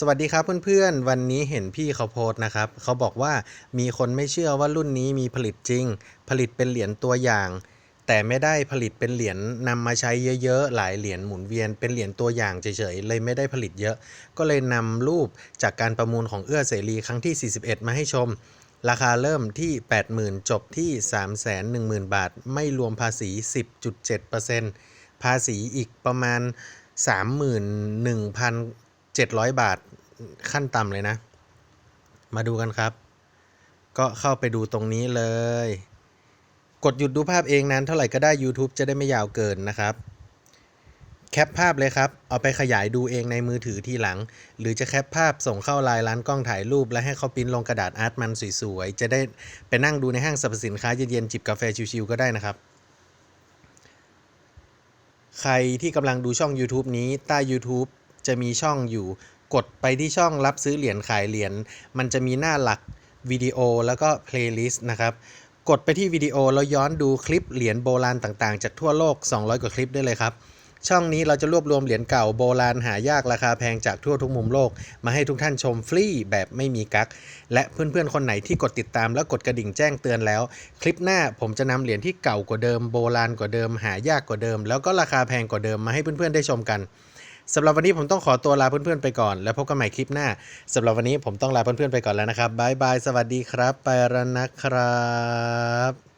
สวัสดีครับเพื่อนๆ วันนี้เห็นพี่เขาโพสต์นะครับ เขาบอกว่ามีคนไม่เชื่อว่ารุ่นนี้มีผลิตจริง ผลิตเป็นเหรียญตัวอย่าง แต่ไม่ได้ผลิตเป็นเหรียญนำมาใช้เยอะๆ หลายเหรียญหมุนเวียนเป็นเหรียญตัวอย่างเฉยๆ เลยไม่ได้ผลิตเยอะ ก็เลยนำรูปจากการประมูลของเอื้อเสรีครั้งที่ 41 มาให้ชม ราคาเริ่มที่ 80,000 จบที่ 310,000 บาท ไม่รวมภาษี 10.7%ภาษีอีกประมาณ 700 บาทขั้นต่ำเลยนะ มาดูกันครับ ก็เข้าไปดูตรงนี้เลย กดหยุดดูภาพเองนั้นเท่าไหร่ก็ได้ YouTube จะได้ไม่ยาวเกินนะครับแคปภาพเลยครับ เอาไปขยายดูเองในมือถือทีหลัง หรือจะแคปภาพส่งเข้าไลน์ร้านกล้องถ่ายรูป และให้เขาปริ้นลงกระดาษอาร์ตมันสวยๆ จะได้ไปนั่งดูในห้างสรรพสินค้าเย็นๆ จิบกาแฟชิวๆก็ได้นะครับ ใครที่กำลังดูช่อง YouTube นี้ใต้ YouTube จะมีช่องอยู่ กดไปที่ช่องรับซื้อเหรียญขายเหรียญมันจะมีหน้าหลักวิดีโอแล้วก็เพลย์ลิสต์นะครับกดไปที่วิดีโอแล้วย้อนดูคลิปเหรียญโบราณต่างๆ จากทั่วโลก 200 กว่าคลิปได้เลยครับ ช่องนี้เราจะรวบรวมเหรียญเก่าโบราณหายากราคาแพงจากทั่วทุกมุมโลก มาให้ทุกท่านชมฟรีแบบไม่มีกักและเพื่อนๆ คนไหนที่กดติดตามแล้วกดกระดิ่งแจ้งเตือนแล้ว คลิปหน้าผมจะนำเหรียญที่เก่ากว่าเดิมโบราณกว่าเดิมหายากกว่าเดิม แล้วก็ราคาแพงกว่าเดิมมาให้เพื่อนๆได้ชมกัน สำหรับวันนี้ผมต้องขอตัวลาเพื่อนๆไปก่อน แล้วพบกันใหม่คลิปหน้าสำหรับวันนี้ผมต้องลาเพื่อนๆไปก่อนแล้วนะครับบายบายสวัสดีครับ ไปแล้วนะครับ